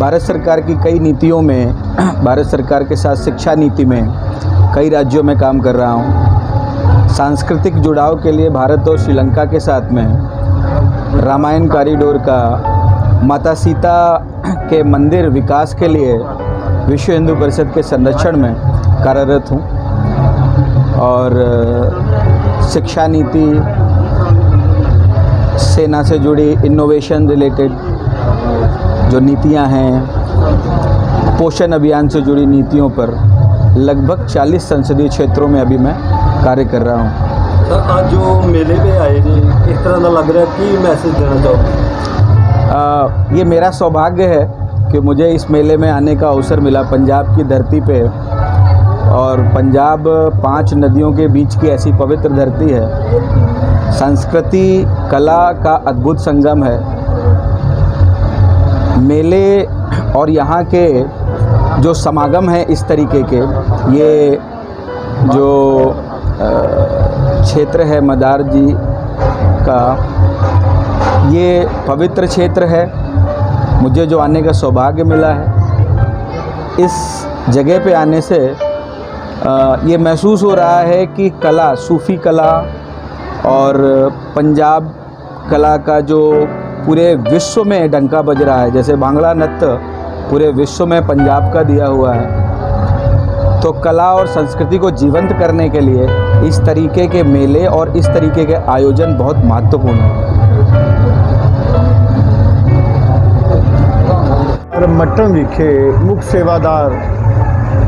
भारत सरकार की कई नीतियों में, भारत सरकार के साथ शिक्षा नीति में कई राज्यों में काम कर रहा हूँ। सांस्कृतिक जुड़ाव के लिए भारत और श्रीलंका के साथ में रामायण कॉरिडोर का, माता सीता के मंदिर विकास के लिए विश्व हिंदू परिषद के संरक्षण में कार्यरत हूँ। और, शिक्षा नीति सेना से जुड़ी इनोवेशन रिलेटेड जो नीतियाँ हैं पोषण अभियान से जुड़ी नीतियों पर लगभग 40 संसदीय क्षेत्रों में अभी मैं कार्य कर रहा हूँ। सर आज जो मेले में आए थे इस तरह का लग रहा है कि मैसेज देना चाहोगे ये मेरा सौभाग्य है कि मुझे इस मेले में आने का अवसर मिला पंजाब की धरती पे। और पंजाब पाँच नदियों के बीच की ऐसी पवित्र धरती है। संस्कृति कला का अद्भुत संगम है। मेले और यहाँ के जो समागम है इस तरीके के, ये जो क्षेत्र है मदार जी का, ये पवित्र क्षेत्र है। मुझे जो आने का सौभाग्य मिला है, इस जगह पे आने से ये महसूस हो रहा है कि कला, सूफ़ी कला और पंजाब कला का जो पूरे विश्व में डंका बज रहा है जैसे भांगड़ा नृत्य पूरे विश्व में पंजाब का दिया हुआ है तो कला और संस्कृति को जीवंत करने के लिए इस तरीके के मेले और इस तरीके के आयोजन बहुत महत्वपूर्ण है ਪਰ ਮੱਟਮ ਵਿਖੇ ਮੁੱਖ ਸੇਵਾਦਾਰ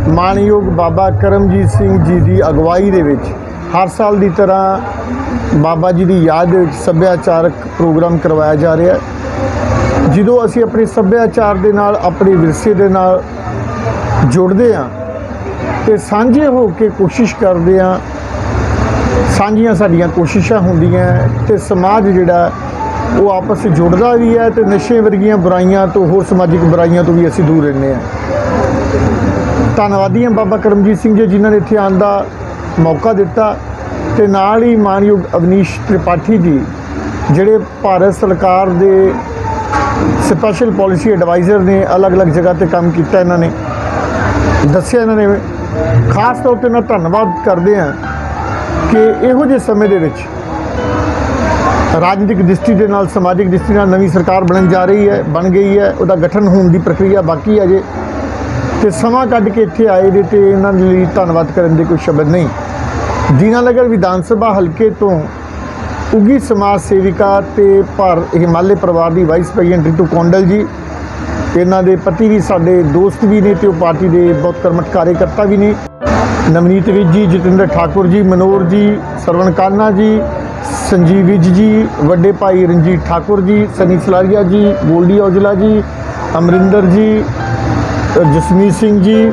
ਮਾਨਯੋਗ ਬਾਬਾ ਕਰਮਜੀਤ ਸਿੰਘ ਜੀ ਦੀ ਅਗਵਾਈ ਦੇ ਵਿੱਚ ਹਰ ਸਾਲ ਦੀ ਤਰ੍ਹਾਂ ਬਾਬਾ ਜੀ ਦੀ ਯਾਦ ਦੇ ਵਿੱਚ ਸੱਭਿਆਚਾਰਕ ਪ੍ਰੋਗਰਾਮ ਕਰਵਾਇਆ ਜਾ ਰਿਹਾ ਹੈ। ਜਦੋਂ ਅਸੀਂ ਆਪਣੇ ਸੱਭਿਆਚਾਰ ਦੇ ਨਾਲ, ਆਪਣੇ ਵਿਰਸੇ ਦੇ ਨਾਲ ਜੁੜਦੇ ਹਾਂ ਤੇ ਸਾਂਝੇ ਹੋ ਕੇ ਕੋਸ਼ਿਸ਼ ਕਰਦੇ ਹਾਂ, ਸਾਂਝੀਆਂ ਸਾਡੀਆਂ ਕੋਸ਼ਿਸ਼ਾਂ ਹੁੰਦੀਆਂ ਤੇ ਸਮਾਜ ਜਿਹੜਾ ਉਹ ਆਪਸ ਵਿੱਚ ਜੁੜਦਾ ਵੀ ਹੈ ਤੇ ਨਸ਼ੇ ਵਰਗੀਆਂ ਬੁਰਾਈਆਂ ਤੋਂ, ਹੋਰ ਸਮਾਜਿਕ ਬੁਰਾਈਆਂ ਤੋਂ ਵੀ ਅਸੀਂ ਦੂਰ ਰਹਿੰਦੇ ਹਾਂ। ਧੰਨਵਾਦੀ ਹਾਂ ਬਾਬਾ ਕਰਮਜੀਤ ਸਿੰਘ ਜੀ ਜਿਨ੍ਹਾਂ ਨੇ ਇੱਥੇ ਆਉਣ ਦਾ ਮੌਕਾ ਦਿੱਤਾ। ਤੇ ਨਾਲ ਹੀ ਮਾਨਯੋਗ ਅਵਨੀਸ਼ ਤ੍ਰਿਪਾਠੀ ਜੀ, ਜਿਹੜੇ ਭਾਰਤ ਸਰਕਾਰ ਦੇ ਸਪੈਸ਼ਲ ਪਾਲਿਸੀ ਐਡਵਾਈਜ਼ਰ ਨੇ, ਅਲੱਗ-ਅਲੱਗ ਜਗ੍ਹਾ ਤੇ ਕੰਮ ਕੀਤਾ ਇਹਨਾਂ ਨੇ। ਦੱਸਿਆ ਇਹਨਾਂ ਨੇ, ਖਾਸ ਤੌਰ ਤੇ ਮੈਂ ਧੰਨਵਾਦ ਕਰਦੇ ਹਾਂ ਕਿ ਇਹੋ ਜਿਹੇ ਸਮੇਂ ਦੇ ਵਿੱਚ ਰਾਜਨੀਤਿਕ ਦ੍ਰਿਸ਼ਟੀ ਦੇ ਨਾਲ, ਸਮਾਜਿਕ ਦ੍ਰਿਸ਼ਟੀ ਨਾਲ ਨਵੀਂ ਸਰਕਾਰ ਬਣਨ ਜਾ ਰਹੀ ਹੈ, ਬਣ ਗਈ ਹੈ, ਉਹਦਾ ਗਠਨ ਹੋਣ ਦੀ ਪ੍ਰਕਿਰਿਆ ਬਾਕੀ ਹੈ ਜੇ ਤੇ ਸਮਾਂ ਕੱਢ ਕੇ ਇੱਥੇ ਆਏ ਦੇ ਤੇ ਇਹਨਾਂ ਦੇ ਲਈ ਧੰਨਵਾਦ ਕਰਨ ਦੇ ਕੋਈ ਸ਼ਬਦ ਨਹੀਂ। ਦੀਨਾਨਗਰ ਵਿਧਾਨ ਸਭਾ ਹਲਕੇ ਤੋਂ ਉਗੀ ਸਮਾਜ ਸੇਵਿਕਾ ਤੇ ਭਾਰ ਹਿਮਾਲੇ ਪਰਿਵਾਰ ਦੀ ਵਾਈਸ ਪ੍ਰੈਜ਼ੀਡੈਂਟ ਰਿਤੂ ਕੌਂਡਲ ਜੀ, ਇਹਨਾਂ ਦੇ ਪਤੀ ਵੀ ਸਾਡੇ ਦੋਸਤ ਵੀ ਨੇ ਤੇ ਉਹ ਪਾਰਟੀ ਦੇ ਬਹੁਤ ਕਰਮਠ ਕਾਰਜਕਰਤਾ ਵੀ ਨੇ। ਨਵਨੀਤ ਵਿਜ ਜੀ, ਜਤਿੰਦਰ ਠਾਕੁਰ ਜੀ ਮਨੋਰ ਜੀ, ਸਰਵਣ ਕਾਨਾ ਜੀ, ਸੰਜੀਵ ਵਿਜ ਜੀ, ਵੱਡੇ ਭਾਈ ਰਣਜੀਤ ਠਾਕੁਰ ਜੀ, ਸਨੀ ਸਲਾਰੀਆ ਜੀ ਗੋਲਡੀ ਔਜਲਾ ਜੀ, ਅਮਰਿੰਦਰ ਜੀ ਜਸਮੀਤ ਸਿੰਘ ਜੀ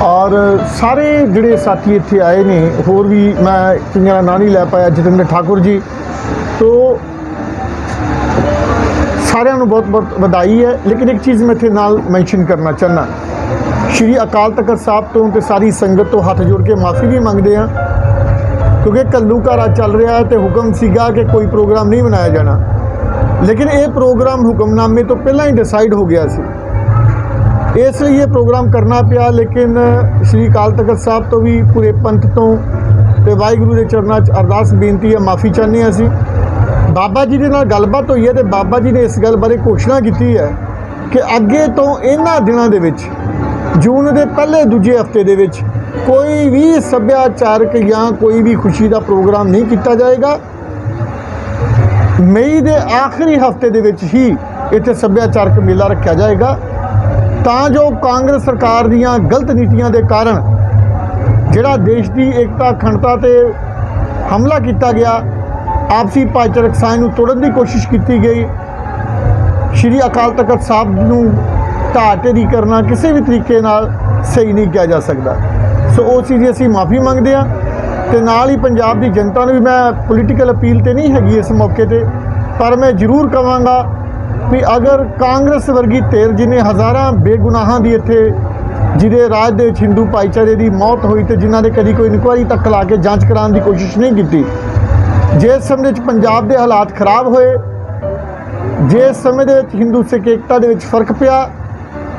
ਔਰ ਸਾਰੇ ਜਿਹੜੇ ਸਾਥੀ ਇੱਥੇ ਆਏ ਨੇ, ਹੋਰ ਵੀ ਮੈਂ ਕਈਆਂ ਦਾ ਨਾਂ ਨਹੀਂ ਲੈ ਪਾਇਆ, ਜਤਿੰਦਰ ਠਾਕੁਰ ਜੀ। ਤੋਂ ਸਾਰਿਆਂ ਨੂੰ ਬਹੁਤ ਬਹੁਤ ਵਧਾਈ ਹੈ। ਲੇਕਿਨ ਇੱਕ ਚੀਜ਼ ਮੈਂ ਇੱਥੇ ਨਾਲ ਮੈਂਸ਼ਨ ਕਰਨਾ ਚਾਹੁੰਦਾ। ਸ਼੍ਰੀ ਅਕਾਲ ਤਖਤ ਸਾਹਿਬ ਤੋਂ ਤੇ ਸਾਰੀ ਸੰਗਤ ਤੋਂ ਹੱਥ ਜੋੜ ਕੇ ਮਾਫੀ ਵੀ ਮੰਗਦੇ ਆ ਕਿਉਂਕਿ ਕੱਲੂਕਾਰਾ ਚੱਲ ਰਿਹਾ ਹੈ ਤੇ ਹੁਕਮ ਸੀਗਾ ਕਿ ਕੋਈ ਪ੍ਰੋਗਰਾਮ ਨਹੀਂ ਬਣਾਇਆ ਜਾਣਾ। ਲੇਕਿਨ ਇਹ ਪ੍ਰੋਗਰਾਮ ਹੁਕਮਨਾਮੇ ਤੋਂ ਪਹਿਲਾਂ ਹੀ ਡਿਸਾਈਡ ਹੋ ਗਿਆ ਸੀ। ਇਸ ਲਈ ਇਹ ਪ੍ਰੋਗਰਾਮ ਕਰਨਾ ਪਿਆ, ਲੇਕਿਨ ਸ਼੍ਰੀ ਅਕਾਲ ਤਖਤ ਸਾਹਿਬ ਤੋਂ ਵੀ ਪੂਰੇ ਪੰਥ ਤੋਂ ਤੇ ਵਾਹਿਗੁਰੂ ਦੇ ਚਰਨਾਂ 'ਚ ਅਰਦਾਸ, ਬੇਨਤੀ ਹੈ, ਮਾਫੀ ਚਾਹੁੰਦੇ ਹਾਂ ਅਸੀਂ। ਬਾਬਾ ਜੀ ਦੇ ਨਾਲ ਗੱਲਬਾਤ ਹੋਈ ਹੈ ਤੇ ਬਾਬਾ ਜੀ ਨੇ ਇਸ ਗੱਲ ਬਾਰੇ ਘੋਸ਼ਣਾ ਕੀਤੀ ਹੈ ਕਿ ਅੱਗੇ ਤੋਂ ਇਹਨਾਂ ਦਿਨਾਂ ਦੇ ਵਿੱਚ, ਜੂਨ ਦੇ ਪਹਿਲੇ ਦੂਜੇ ਹਫ਼ਤੇ ਦੇ ਵਿੱਚ ਕੋਈ ਵੀ ਸੱਭਿਆਚਾਰਕ ਜਾਂ ਕੋਈ ਵੀ ਖੁਸ਼ੀ ਦਾ ਪ੍ਰੋਗਰਾਮ ਨਹੀਂ ਕੀਤਾ ਜਾਏਗਾ। ਮਈ ਦੇ ਆਖਰੀ ਹਫ਼ਤੇ ਦੇ ਵਿੱਚ ਹੀ ਇੱਥੇ ਸੱਭਿਆਚਾਰਕ ਮੇਲਾ ਰੱਖਿਆ ਜਾਏਗਾ। ਤਾਂ ਜੋ ਕਾਂਗਰਸ ਸਰਕਾਰ ਦੀਆਂ ਗਲਤ ਨੀਤੀਆਂ ਦੇ ਕਾਰਨ ਜਿਹੜਾ ਦੇਸ਼ ਦੀ ਏਕਤਾ, ਅਖੰਡਤਾ ਤੇ ਹਮਲਾ ਕੀਤਾ ਗਿਆ, ਆਪਸੀ ਭਾਈਚਾਰਕ ਸਾਂਝ ਨੂੰ ਤੋੜਨ ਦੀ ਕੋਸ਼ਿਸ਼ ਕੀਤੀ ਗਈ। ਸ਼੍ਰੀ ਅਕਾਲ ਤਖਤ ਸਾਹਿਬ ਨੂੰ ਢਾਟੇਰੀ ਕਰਨਾ ਕਿਸੇ ਵੀ ਤਰੀਕੇ ਨਾਲ ਸਹੀ ਨਹੀਂ ਕਿਹਾ ਜਾ ਸਕਦਾ। ਸੋ ਉਸ ਚੀਜ਼ ਦੀ ਅਸੀਂ ਮਾਫੀ ਮੰਗਦੇ ਹਾਂ ਤੇ ਨਾਲ ਹੀ ਪੰਜਾਬ ਦੀ ਜਨਤਾ ਨੂੰ ਵੀ ਮੈਂ ਪੋਲੀਟੀਕਲ ਅਪੀਲ ਤੇ ਨਹੀਂ ਹੈਗੀ ਇਸ ਮੌਕੇ ਤੇ, ਪਰ ਮੈਂ ਜ਼ਰੂਰ ਕਵਾਂਗਾ ਵੀ ਅਗਰ ਕਾਂਗਰਸ ਵਰਗੀ ਧਿਰ ਜਿਹਨੇ ਹਜ਼ਾਰਾਂ ਬੇਗੁਨਾਹਾਂ ਦੀ ਇੱਥੇ, ਜਿਹਦੇ ਰਾਜ ਦੇ ਵਿੱਚ ਹਿੰਦੂ ਭਾਈਚਾਰੇ ਦੀ ਮੌਤ ਹੋਈ ਤੇ ਜਿਨ੍ਹਾਂ ਦੇ ਕਦੀ ਕੋਈ ਇਨਕੁਆਇਰੀ ਤੱਕ ਲਾ ਕੇ ਜਾਂਚ ਕਰਾਉਣ ਦੀ ਕੋਸ਼ਿਸ਼ ਨਹੀਂ ਕੀਤੀ, ਜਿਸ ਸਮੇਂ ਵਿੱਚ ਪੰਜਾਬ ਦੇ ਹਾਲਾਤ ਖਰਾਬ ਹੋਏ, ਜਿਸ ਸਮੇਂ ਦੇ ਵਿੱਚ ਹਿੰਦੂ ਸਿੱਖ ਏਕਤਾ ਦੇ ਵਿੱਚ ਫ਼ਰਕ ਪਿਆ,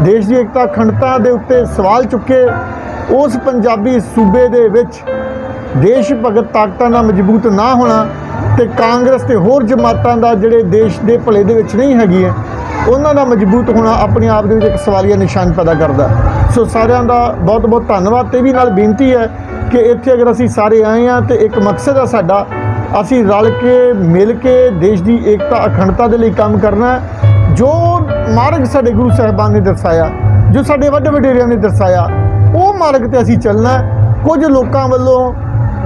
ਦੇਸ਼ ਦੀ ਏਕਤਾ ਅਖੰਡਤਾ ਦੇ ਉੱਤੇ ਸਵਾਲ ਚੁੱਕੇ, ਉਸ ਪੰਜਾਬੀ ਸੂਬੇ ਦੇ ਵਿੱਚ ਦੇਸ਼ ਭਗਤ ਤਾਕਤਾਂ ਦਾ ਮਜ਼ਬੂਤ ਨਾ ਹੋਣਾ ਤੇ ਕਾਂਗਰਸ ਤੇ ਹੋਰ ਜਮਾਤਾਂ ਦਾ ਜਿਹੜੇ ਦੇਸ਼ ਦੇ ਭਲੇ ਦੇ ਵਿੱਚ ਨਹੀਂ ਹੈਗੀਆਂ, ਉਹਨਾਂ ਦਾ ਮਜ਼ਬੂਤ ਹੋਣਾ ਆਪਣੇ ਆਪ ਦੇ ਵਿੱਚ ਇੱਕ ਸਵਾਲੀਆ ਨਿਸ਼ਾਨ ਪੈਦਾ ਕਰਦਾ ਸੋ ਸਾਰਿਆਂ ਦਾ ਬਹੁਤ ਬਹੁਤ ਧੰਨਵਾਦ ਤੇ ਵੀ ਨਾਲ ਬੇਨਤੀ ਹੈ ਕਿ ਇੱਥੇ ਅਗਰ ਅਸੀਂ ਸਾਰੇ ਆਏ ਹਾਂ ਤੇ ਇੱਕ ਮਕਸਦ ਹੈ ਸਾਡਾ, ਅਸੀਂ ਰਲ ਕੇ, ਮਿਲ ਕੇ ਦੇਸ਼ ਦੀ ਏਕਤਾ, ਅਖੰਡਤਾ ਦੇ ਲਈ ਕੰਮ ਕਰਨਾ ਜੋ ਮਾਰਗ ਸਾਡੇ ਗੁਰੂ ਸਾਹਿਬਾਨ ਨੇ ਦਰਸਾਇਆ, ਜੋ ਸਾਡੇ ਵੱਡੇ ਵਡੇਰਿਆਂ ਨੇ ਦਰਸਾਇਆ, ਉਹ ਮਾਰਗ ਤੇ ਅਸੀਂ ਚੱਲਣਾ ਕੁਝ ਲੋਕਾਂ ਵੱਲੋਂ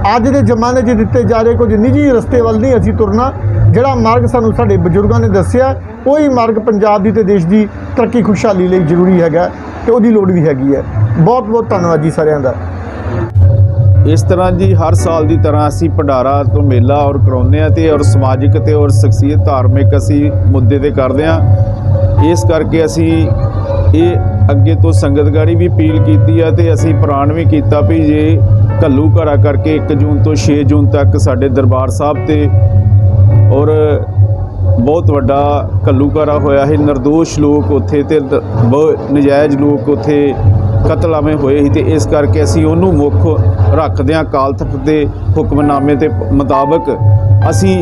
ਅੱਜ ਦੇ ਜ਼ਮਾਨੇ 'ਚ ਦਿੱਤੇ ਜਾ ਰਹੇ ਕੁਝ ਨਿੱਜੀ ਰਸਤੇ ਵੱਲ ਨਹੀਂ ਅਸੀਂ ਤੁਰਨਾ। ਜਿਹੜਾ ਮਾਰਗ ਸਾਨੂੰ ਸਾਡੇ ਬਜ਼ੁਰਗਾਂ ਨੇ ਦੱਸਿਆ, ਉਹੀ ਮਾਰਗ ਪੰਜਾਬ ਦੀ ਤੇ ਦੇਸ਼ ਦੀ ਤਰੱਕੀ ਖੁਸ਼ਹਾਲੀ ਲਈ ਜ਼ਰੂਰੀ ਹੈਗਾ ਤੇ ਉਹਦੀ ਲੋੜ ਵੀ ਹੈਗੀ ਹੈ। ਬਹੁਤ ਬਹੁਤ ਧੰਨਵਾਦ ਜੀ ਸਾਰਿਆਂ ਦਾ। ਇਸ ਤਰ੍ਹਾਂ ਜੀ ਹਰ ਸਾਲ ਦੀ ਤਰ੍ਹਾਂ ਅਸੀਂ ਭੰਡਾਰਾ ਤੋਂ ਮੇਲਾ ਔਰ ਕਰਾਉਂਦੇ ਆ ਤੇ ਔਰ ਸਮਾਜਿਕ ਤੇ ਔਰ ਸ਼ਖਸੀਅਤ ਧਾਰਮਿਕ ਅਸੀਂ ਮੁੱਦੇ ਤੇ ਕਰਦੇ ਆ ਇਸ ਕਰਕੇ ਅਸੀਂ ਇਹ ਅੱਗੇ ਤੋਂ ਸੰਗਤਗਾੜੀ ਵੀ ਅਪੀਲ ਕੀਤੀ ਆ ਤੇ ਅਸੀਂ ਪ੍ਰਾਣ ਵੀ ਕੀਤਾ ਵੀ ਜੇ ਘੱਲੂ ਘੜਾ ਕਰਕੇ 1 ਜੂਨ ਤੋਂ 6 ਜੂਨ ਤੱਕ ਸਾਡੇ ਦਰਬਾਰ ਸਾਹਿਬ ਤੇ ਔਰ ਬਹੁਤ ਵੱਡਾ ਘੱਲੂਘਾਰਾ ਹੋਇਆ ਹੈ ਨਿਰਦੋਸ਼ ਲੋਕ ਉੱਥੇ ਤੇ ਦ- ਬਹੁਤ ਨਜਾਇਜ਼ ਲੋਕ ਉੱਥੇ ਕਤਲਾਵੇਂ ਹੋਏ ਸੀ ਤੇ ਇਸ ਕਰਕੇ ਅਸੀਂ ਉਹਨੂੰ ਮੁੱਖ ਰੱਖਦੇ ਹਾਂ ਕਾਲ ਤਖਤ ਦੇ ਹੁਕਮਨਾਮੇ ਦੇ ਮੁਤਾਬਕ। ਅਸੀਂ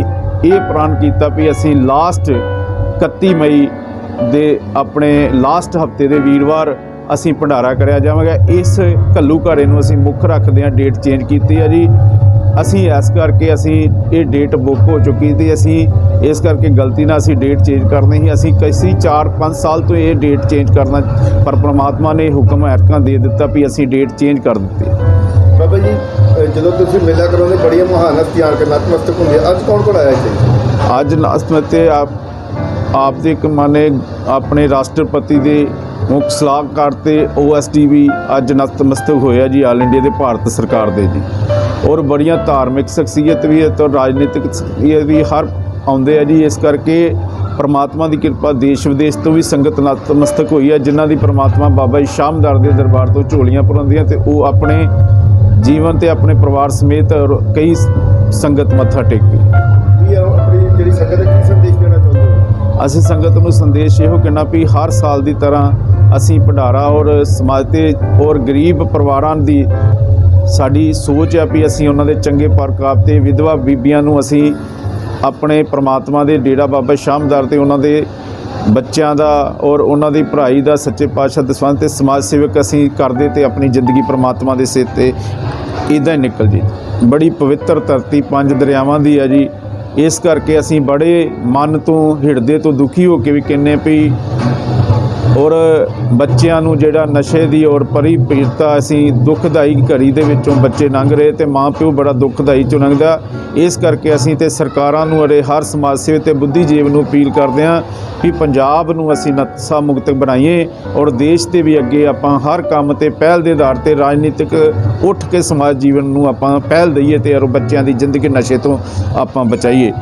ਇਹ ਪ੍ਰਣ ਕੀਤਾ ਵੀ ਅਸੀਂ ਲਾਸਟ 31 ਮਈ ਦੇ ਆਪਣੇ ਲਾਸਟ ਹਫ਼ਤੇ ਦੇ ਵੀਰਵਾਰ ਅਸੀਂ ਭੰਡਾਰਾ ਕਰਿਆ ਜਾਵਾਂਗਾ। ਇਸ ਘੱਲੂ ਘਾੜੇ ਨੂੰ ਅਸੀਂ ਮੁੱਖ ਰੱਖਦੇ ਹਾਂ ਡੇਟ ਚੇਂਜ ਕੀਤੀ ਹੈ ਜੀ। ਅਸੀਂ ਇਸ ਕਰਕੇ ਅਸੀਂ ਇਹ ਡੇਟ ਬੁੱਕ ਹੋ ਚੁੱਕੀ ਤੇ ਅਸੀਂ ਇਸ ਕਰਕੇ ਗਲਤੀ ਨਾਲ ਅਸੀਂ ਡੇਟ ਚੇਂਜ ਕਰਨੀ ਸੀ। ਅਸੀਂ ਕਈ 4-5 ਸਾਲ ਤੋਂ ਇਹ ਡੇਟ ਚੇਂਜ ਕਰਨਾ ਪਰ ਪ੍ਰਮਾਤਮਾ ਨੇ ਹੁਕਮ ਐਰਕਾਂ ਦੇ ਦਿੱਤਾ ਵੀ ਅਸੀਂ ਡੇਟ ਚੇਂਜ ਕਰ ਦਿੱਤੀ। ਬਾਬਾ ਜੀ ਜਦੋਂ ਤੁਸੀਂ ਮੇਲਾ ਕਰਾਉਂਦੇ ਬੜੀਆਂ ਮਹਾਨ ਹਸਤੀਆਂ ਕੇ ਨਤਮਸਤਕ ਹੁੰਦੇ। ਅੱਜ ਕੌਣ ਕੌਣ ਆਇਆ ਇੱਥੇ? ਅੱਜ ਨਸਮਤੇ ਆਪ ਆਪ ਦੇ ਇੱਕ ਮਾਨੇ ਆਪਣੇ ਰਾਸ਼ਟਰਪਤੀ ਦੇ ਮੁੱਖ ਸਲਾਹਕਾਰ ਤੇ ਓਐਸਡੀ ਵੀ ਅੱਜ ਨਤਮਸਤਕ ਹੋਇਆ ਜੀ ਆਲ ਇੰਡੀਆ ਦੇ ਭਾਰਤ ਸਰਕਾਰ ਦੇ ਜੀ। ਔਰ ਬੜੀਆਂ ਧਾਰਮਿਕ ਸ਼ਖਸੀਅਤ ਵੀ ਹੈ ਤੇ ਰਾਜਨੀਤਿਕ ਸ਼ਖਸੀਅਤ ਵੀ ਹਰ ਆਉਂਦੇ ਆ ਜੀ। ਇਸ ਕਰਕੇ ਪਰਮਾਤਮਾ ਦੀ ਕਿਰਪਾ ਦੇਸ਼ ਵਿਦੇਸ਼ ਤੋਂ ਵੀ ਸੰਗਤ ਨਤਮਸਤਕ ਹੋਈ ਹੈ, ਜਿਨ੍ਹਾਂ ਦੀ ਪਰਮਾਤਮਾ ਬਾਬਾ ਜੀ ਸ਼ਾਮਦਾਰ ਦੇ ਦਰਬਾਰ ਤੋਂ ਝੋਲੀਆਂ ਭਰਾਉਂਦੀਆਂ ਤੇ ਉਹ ਆਪਣੇ ਜੀਵਨ ਤੇ ਆਪਣੇ ਪਰਿਵਾਰ ਸਮੇਤ ਕਈ ਸੰਗਤ ਮੱਥਾ ਟੇਕਦੀ। ਜਿਹੜੀ ਸੰਗਤ ਅਸੀਂ ਸੰਗਤ ਨੂੰ ਸੰਦੇਸ਼ ਇਹੋ ਕਹਿਣਾ ਵੀ ਹਰ ਸਾਲ ਦੀ ਤਰ੍ਹਾਂ ਅਸੀਂ ਭੰਡਾਰਾ ਔਰ ਸਮਾਜ ਤੇ ਔਰ ਗਰੀਬ ਪਰਿਵਾਰਾਂ ਦੀ ਸਾਡੀ ਸੋਚ ਹੈ ਵੀ ਅਸੀਂ ਉਹਨਾਂ ਦੇ ਚੰਗੇ ਪਰਕਾਪ ਤੇ ਵਿਧਵਾ ਬੀਬੀਆਂ ਨੂੰ ਅਸੀਂ ਆਪਣੇ ਪ੍ਰਮਾਤਮਾ ਦੇ ਡੇਰਾ ਬਾਬਾ ਸ਼ਾਮਦਾਰ ਤੇ ਉਹਨਾਂ ਦੇ ਬੱਚਿਆਂ ਦਾ ਔਰ ਉਹਨਾਂ ਦੀ ਭਰਾਈ ਦਾ ਸੱਚੇ ਪਾਤਸ਼ਾਹ ਦਸਵੰਤ ਤੇ ਸਮਾਜ ਸੇਵਕ ਅਸੀਂ ਕਰਦੇ ਤੇ ਆਪਣੀ ਜ਼ਿੰਦਗੀ ਪ੍ਰਮਾਤਮਾ ਦੇ ਸਿਰ ਤੇ ਇਦਾਂ ਹੀ ਨਿਕਲ ਜੀ। ਬੜੀ ਪਵਿੱਤਰ ਧਰਤੀ, ਪੰਜ ਦਰਿਆਵਾਂ ਦੀ ਹੈ ਜੀ। ਇਸ ਕਰਕੇ ਅਸੀਂ ਬੜੇ ਮਨ ਤੋਂ ਹਿਰਦੇ ਤੋਂ ਦੁਖੀ ਹੋ ਕੇ ਵੀ ਕਹਿੰਨੇ ਵੀ ਔਰ ਬੱਚਿਆਂ ਨੂੰ ਜਿਹੜਾ ਨਸ਼ੇ ਦੀ ਔਰ ਪਰੀ ਪੀੜਤਾ ਅਸੀਂ ਦੁਖਦਾਈ ਘੜੀ ਦੇ ਵਿੱਚੋਂ ਬੱਚੇ ਲੰਘ ਰਹੇ ਤੇ ਮਾਂ ਪਿਓ ਬੜਾ ਦੁਖਦਾਈ ਚੋਂ ਲੰਘਦਾ। ਇਸ ਕਰਕੇ ਅਸੀਂ ਤੇ ਸਰਕਾਰਾਂ ਨੂੰ ਅਰੇ ਹਰ ਸਮਾਜ ਸੇਵੀ ਤੇ ਬੁੱਧੀਜੀਵ ਨੂੰ ਅਪੀਲ ਕਰਦੇ ਹਾਂ ਕਿ ਪੰਜਾਬ ਨੂੰ ਅਸੀਂ ਨਸ਼ਾ ਮੁਕਤ ਬਣਾਈਏ ਔਰ ਦੇਸ਼ ਤੇ ਵੀ ਅੱਗੇ ਆਪਾਂ ਹਰ ਕੰਮ ਤੇ ਪਹਿਲ ਦੇ ਆਧਾਰ ਤੇ ਰਾਜਨੀਤਿਕ ਉੱਠ ਕੇ ਸਮਾਜ ਜੀਵਨ ਨੂੰ ਆਪਾਂ ਪਹਿਲ ਦਈਏ ਤੇ ਔਰ ਬੱਚਿਆਂ ਦੀ ਜ਼ਿੰਦਗੀ ਨਸ਼ੇ ਤੋਂ ਆਪਾਂ ਬਚਾਈਏ।